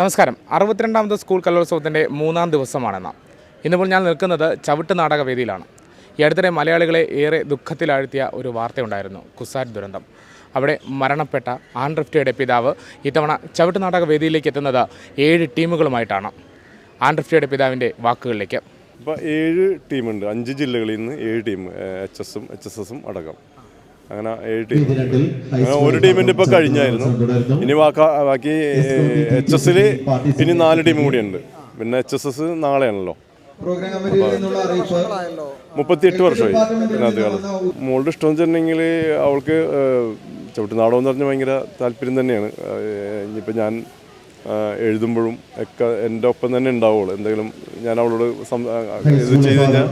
നമസ്കാരം. അറുപത്തിരണ്ടാമത് സ്കൂൾ കലോത്സവത്തിന്റെ മൂന്നാം ദിവസമാണെന്ന്. ഇന്നിപ്പോൾ ഞാൻ നിൽക്കുന്നത് ചവിട്ട് നാടക വേദിയിലാണ്. ഈ അടുത്തിടെ മലയാളികളെ ഏറെ ദുഃഖത്തിലാഴ്ത്തിയ ഒരു വാർത്തയുണ്ടായിരുന്നു കുസാറ്റ് ദുരന്തം. അവിടെ മരണപ്പെട്ട ആൻഡ്രിഫ്റ്റയുടെ പിതാവ് ഇത്തവണ ചവിട്ട് നാടക വേദിയിലേക്ക് എത്തുന്നത് ഏഴ് ടീമുകളുമായിട്ടാണ്. ആൻഡ്രിഫ്റ്റയുടെ പിതാവിന്റെ വാക്കുകളിലേക്ക്. ഇപ്പോൾ ഏഴ് ടീമുണ്ട് അഞ്ച് ജില്ലകളിൽ നിന്ന് ഏഴ് ടീം എച്ച് എസും എച്ച് എസ് എസും അടക്കം. അങ്ങനെ ഏഴ് ടീം അങ്ങനെ ഒരു ടീമിന്റെ ഇപ്പോൾ കഴിഞ്ഞായിരുന്നു ഇനി ബാക്കി ബാക്കി എച്ച് എസിൽ ഇനി നാല് ടീം കൂടിയുണ്ട് പിന്നെ എച്ച് എസ് എസ് നാളെയാണല്ലോ മുപ്പത്തിയെട്ട് വർഷമായി ഇതിനകത്ത് കാലത്ത് മോളുടെ ഇഷ്ടം വെച്ചിട്ടുണ്ടെങ്കിൽ അവൾക്ക് ചവിട്ടുനാടകം എന്ന് പറഞ്ഞാൽ ഭയങ്കര താല്പര്യം തന്നെയാണ് ഇനിയിപ്പോൾ ഞാൻ എഴുതുമ്പോഴും ഒക്കെ എന്റെ ഒപ്പം തന്നെ ഉണ്ടാവുള്ളൂ എന്തെങ്കിലും ഞാൻ അവളോട് ഇത് ചെയ്ത് കഴിഞ്ഞാൽ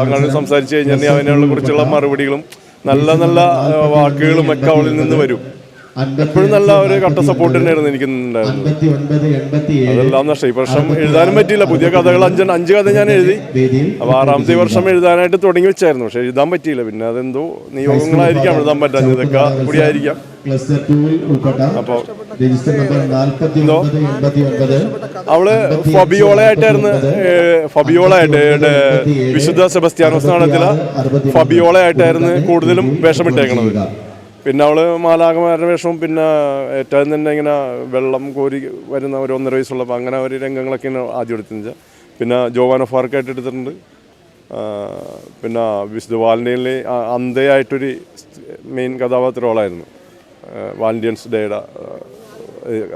അങ്ങനെ സംസാരിച്ച് കഴിഞ്ഞാൽ അതിനെ കുറിച്ചുള്ള മറുപടികളും നല്ല നല്ല വാക്കുകളും ഒക്കെ അവളിൽ നിന്ന് വരും. എപ്പോഴും നല്ല ഒരു കട്ട സപ്പോർട്ട് തന്നെയായിരുന്നു എനിക്ക് ഉണ്ടായിരുന്നത് അതെല്ലാം നഷ്ടം. ഈ വർഷം എഴുതാനും പറ്റിയില്ല. പുതിയ കഥകൾ അഞ്ച് അഞ്ച് കഥ ഞാൻ എഴുതി. അപ്പൊ അപ്പോൾ ആറാമത്തെ വർഷം എഴുതാനായിട്ട് തുടങ്ങി വെച്ചായിരുന്നു. പക്ഷെ എഴുതാൻ പറ്റിയില്ല. പിന്നെ അതെന്തോ നിയോഗങ്ങളായിരിക്കാം. എഴുതാൻ പറ്റാഞ്ഞതൊക്കെ കൂടിയായിരിക്കാം ക്ലസ്റ്റർ ടൂവിൽ ഉൾപ്പെട്ട രജിസ്റ്റർ നമ്പർ നാൽപ്പത്തി ഒമ്പത് എൺപത്തി ഒമ്പത് അവൾ ഫബിയോളയായിട്ടായിരുന്നു ഫബിയോളയായിട്ട് വിശുദ്ധ സെബസ്ത്യാനോസ് നാടകത്തിലെ ഫബിയോളയായിട്ടായിരുന്നു കൂടുതലും വേഷമിട്ടേക്കണത്. പിന്നെ അവൾ മാലാകമാരുടെ വേഷവും പിന്നെ ഏറ്റവും തന്നെ ഇങ്ങനെ വെള്ളം കോരി വരുന്ന ഒരു ഒന്നര വയസ്സുള്ളപ്പോൾ അങ്ങനെ ഒരു രംഗങ്ങളൊക്കെയാണ് ആദ്യം എടുത്തത് പിന്നെ ജോവാനോ ഫാർക്കായിട്ട് എടുത്തിട്ടുണ്ട്. പിന്നെ വിശുദ്ധ വാലിനെ അന്തയായിട്ടൊരു മെയിൻ കഥാപാത്ര റോളായിരുന്നു വാലന്റിയൻസ് ഡേയുടെ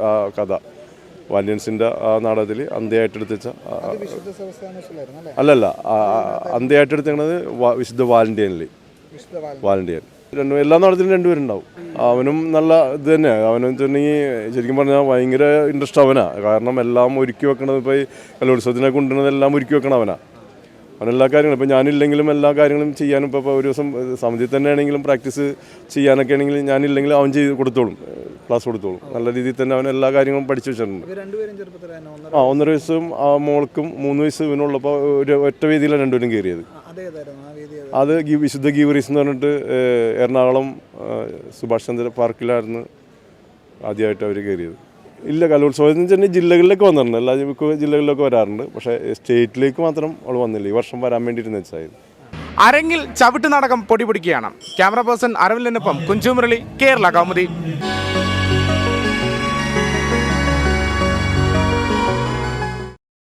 ആ കഥ. വാലന്റിയൻസിന്റെ ആ നാടകത്തിൽ അന്ധയായിട്ട് എടുത്തുവെച്ച അല്ലല്ല വാ- വിശുദ്ധ വാലന്റിയനിൽ വാലന്റിയൻ രണ്ടും എല്ലാ നാടകത്തിലും രണ്ടുപേരുണ്ടാവും. അവനും നല്ല ഇത് തന്നെയാണ് അവനെന്ന് വെച്ചിട്ടുണ്ടെങ്കിൽ ശരിക്കും പറഞ്ഞാൽ ഭയങ്കര ഇൻട്രസ്റ്റ് അവനാണ് കാരണം എല്ലാം ഒരുക്കി വെക്കണത് ഇപ്പോൾ ഈ കലോത്സവത്തിനെ കൊണ്ടുവരുന്നത് എല്ലാം ഒരുക്കി വെക്കണം അവനാ. അവൻ എല്ലാ കാര്യങ്ങളും. ഇപ്പോൾ ഞാനില്ലെങ്കിലും എല്ലാ കാര്യങ്ങളും ചെയ്യാനും ഇപ്പോൾ ഒരു ദിവസം സമിതി തന്നെ ആണെങ്കിലും പ്രാക്ടീസ് ചെയ്യാനൊക്കെ ആണെങ്കിൽ ഞാനില്ലെങ്കിലും അവൻ ചെയ്ത് കൊടുത്തോളും. ക്ലാസ് കൊടുത്തോളും. നല്ല രീതിയിൽ തന്നെ അവൻ എല്ലാ കാര്യങ്ങളും പഠിച്ചു വെച്ചിട്ടുണ്ട്. ആ ഒന്നര വയസ്സും ആ മോൾക്കും മൂന്ന് വയസ്സ് ഇവനുള്ളപ്പോൾ ഒരു ഒറ്റ വേദിയിലാണ് രണ്ടുപേരും കയറിയത്. അത് വിശുദ്ധ ഗീവറീസ് എന്ന് പറഞ്ഞിട്ട് എറണാകുളം സുഭാഷ് ചന്ദ്ര പാർക്കിലായിരുന്നു ആദ്യമായിട്ട് അവർ കയറിയത്. ഇല്ല കലോത്സവം എന്ന് വെച്ചാൽ ജില്ലകളിലൊക്കെ വന്നിട്ടുണ്ട്. എല്ലാ ജില്ലകളിലൊക്കെ വരാറുണ്ട്. പക്ഷേ സ്റ്റേറ്റിലേക്ക് മാത്രം അവൾ വന്നില്ല. ഈ വർഷം വരാൻ വേണ്ടിയിട്ട് വെച്ചായിരുന്നു. അരങ്ങിൽ ചവിട്ട് നാടകം പൊടി പൊടിക്കുകയാണ്. ക്യാമറ പേഴ്സൺ അരവിന്ദനൊപ്പം കുഞ്ചുമുരളി കേരള കൗമുദി.